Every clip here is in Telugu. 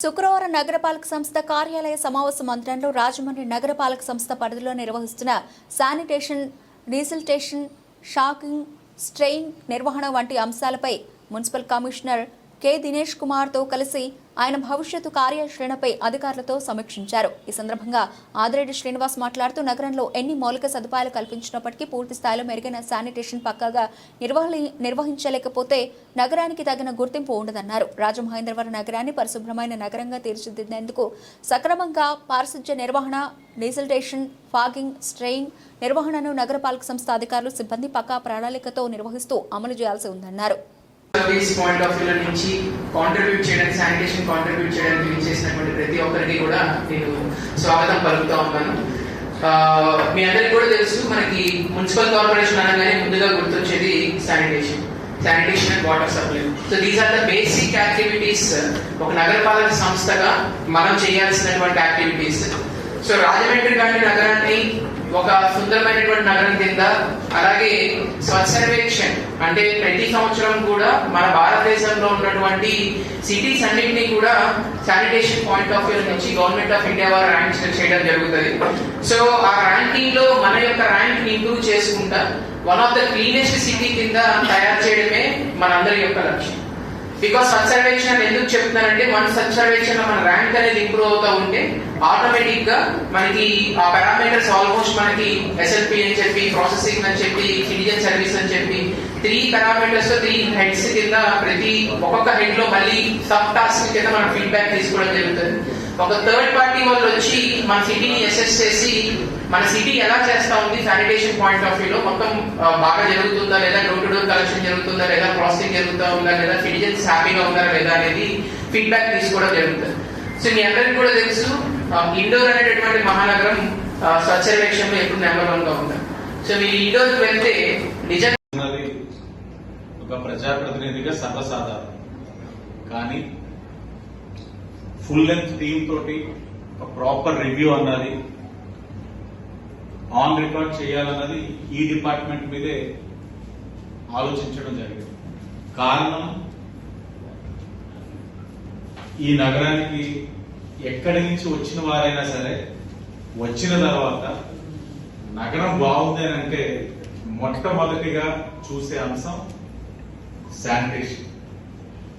శుక్రవారం నగరపాలక సంస్థ కార్యాలయ సమావేశ మందిరంలో రాజమండ్రి నగరపాలక సంస్థ పరిధిలో నిర్వహిస్తున్న శానిటేషన్ డీజిల్టేషన్ షాకింగ్ స్ట్రెయిన్ నిర్వహణ వంటి అంశాలపై మున్సిపల్ కమిషనర్ కె. దినేష్ కుమార్తో కలిసి ఆయన భవిష్యత్తు కార్యాచరణపై అధికారులతో సమీక్షించారు. ఈ సందర్భంగా ఆదిరెడ్డి శ్రీనివాస్ మాట్లాడుతూ నగరంలో ఎన్ని మౌలిక సదుపాయాలు కల్పించినప్పటికీ పూర్తి స్థాయిలో మెరుగైన శానిటేషన్ పక్కాగా నిర్వహి నిర్వహించలేకపోతే నగరానికి తగిన గుర్తింపు ఉండదన్నారు. రాజమహేంద్రవరం నగరాన్ని పరిశుభ్రమైన నగరంగా తీర్చిదిద్దేందుకు సక్రమంగా పారిశుధ్య నిర్వహణ డీజిల్టేషన్ ఫాగింగ్ స్ట్రెయింగ్ నిర్వహణను నగరపాలక సంస్థ అధికారులు సిబ్బంది పక్కా ప్రణాళికతో నిర్వహిస్తూ అమలు చేయాల్సి ఉందన్నారు. సర్వీస్ పాయింట్ ఆఫ్ వ్యూలో నుంచి కాంట్రిబ్యూట్ చేయడానికి శానిటేషన్ కాంట్రిబ్యూట్ చేయడానికి చేసినటువంటి ప్రతి ఒక్కరికి కూడా నేను స్వాగతం పలుకుతా ఉన్నాను. మీ అందరికి కూడా తెలుసు మనకి మున్సిపల్ కార్పొరేషన్ అనగానే ముందుగా గుర్తొచ్చేది sanitation sanitation and water supply so these are the basic activities ఒక నగరపాలక సంస్థగా మనం చేయాల్సినటువంటి యాక్టివిటీస్ సో రాజమండ్రి లాంటి నగరాన్ని ఒక సుందరమైనటువంటి నగరం కింద అలాగే స్వచ్ఛర్వేక్షన్ అంటే ప్రతి సంవత్సరం కూడా మన భారతదేశంలో ఉన్నటువంటి సిటీస్ అన్నింటినీ కూడా శానిటేషన్ పాయింట్ ఆఫ్ వ్యూ నుంచి గవర్నమెంట్ ఆఫ్ ఇండియా వారు ర్యాంక్ చేయడం జరుగుతుంది. సో ఆ ర్యాంకింగ్లో మన యొక్క ర్యాంక్ ఇంప్రూవ్ చేసుకుంటా one of the cleanest city కింద తయారు చేయడమే మనందరి యొక్క లక్ష్యం. బికాస్ స్వచ్ఛ ఎందుకు చెప్తున్నానంటే మన స్వచ్ఛ మన ర్యాంక్ అనేది ఇంప్రూవ్ అవుతా ఉంటే ఆటోమేటిక్గా మనకి ఆ పారామీటర్స్ ఆల్మోస్ట్ మనకి ఎస్ఎల్పి అని చెప్పి ప్రాసెసింగ్ అని చెప్పి సిటిజన్ సర్వీస్ అని చెప్పి త్రీ పారామీటర్స్తో త్రీ హెడ్స్ కింద ప్రతి ఒక్కొక్క హెడ్లో మళ్ళీ సబ్ టాస్క్ కింద మనం ఫీడ్బ్యాక్ తీసుకోవడం జరుగుతుంది. ఒక థర్డ్ పార్టీ వాళ్ళు వచ్చి మన సిటీని అసెస్ చేసి మన సిటీ ఎలా చేస్తా ఉంది శానిటేషన్ పాయింట్ ఆఫ్ వ్యూలో మొత్తం బాగా జరుగుతుందా లేదా డోర్ టు డోర్ కలెక్షన్ జరుగుతుందా లేదా ప్రాసెసింగ్ జరుగుతా ఉందా లేదా సిటిజన్స్ హ్యాపీగా ఉన్నారా లేదా అనేది ఫీడ్బ్యాక్ తీసుకోవడం జరుగుతుంది. సో మీ అందరికి కూడా తెలుసు ఇండోర్ అనేటటువంటి మహానగరం ఆ, స్వచ్ఛ ఎప్పుడు నెంబర్ వన్గా ఉంది. సో మీరు ఇండోర్ వెళ్తే నిజంగా ఒక ప్రజాప్రతినిధిగా సర్వసాధారణం. కానీ ఫుల్ లెంత్ టీమ్ తోటి ఒక ప్రాపర్ రివ్యూ అన్నది ఆన్ రికార్డ్ చేయాలన్నది ఈ డిపార్ట్మెంట్ మీదే ఆలోచించడం జరిగింది. కారణం ఈ నగరానికి ఎక్కడి నుంచి వచ్చిన వారైనా సరే వచ్చిన తర్వాత నగరం బాగుంది అని అంటే మొట్టమొదటిగా చూసే అంశం శానిటేషన్.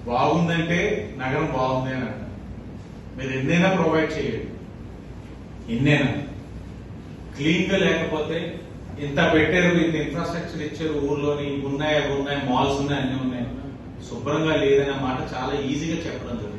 బాగుందంటే నగరం బాగుంది అని అంటారు మీరు ఎన్నైనా ప్రొవైడ్ చేయండి. ఎన్నైనా. క్లీన్గా లేకపోతే ఇంత పెట్టారు ఇంత ఇన్ఫ్రాస్ట్రక్చర్ ఇచ్చారు ఊర్లోని ఉన్నాయి అవి ఉన్నాయి మాల్స్ ఉన్నాయి అన్ని ఉన్నాయి. శుభ్రంగా లేదనే మాట చాలా ఈజీగా చెప్పడం జరుగుతుంది.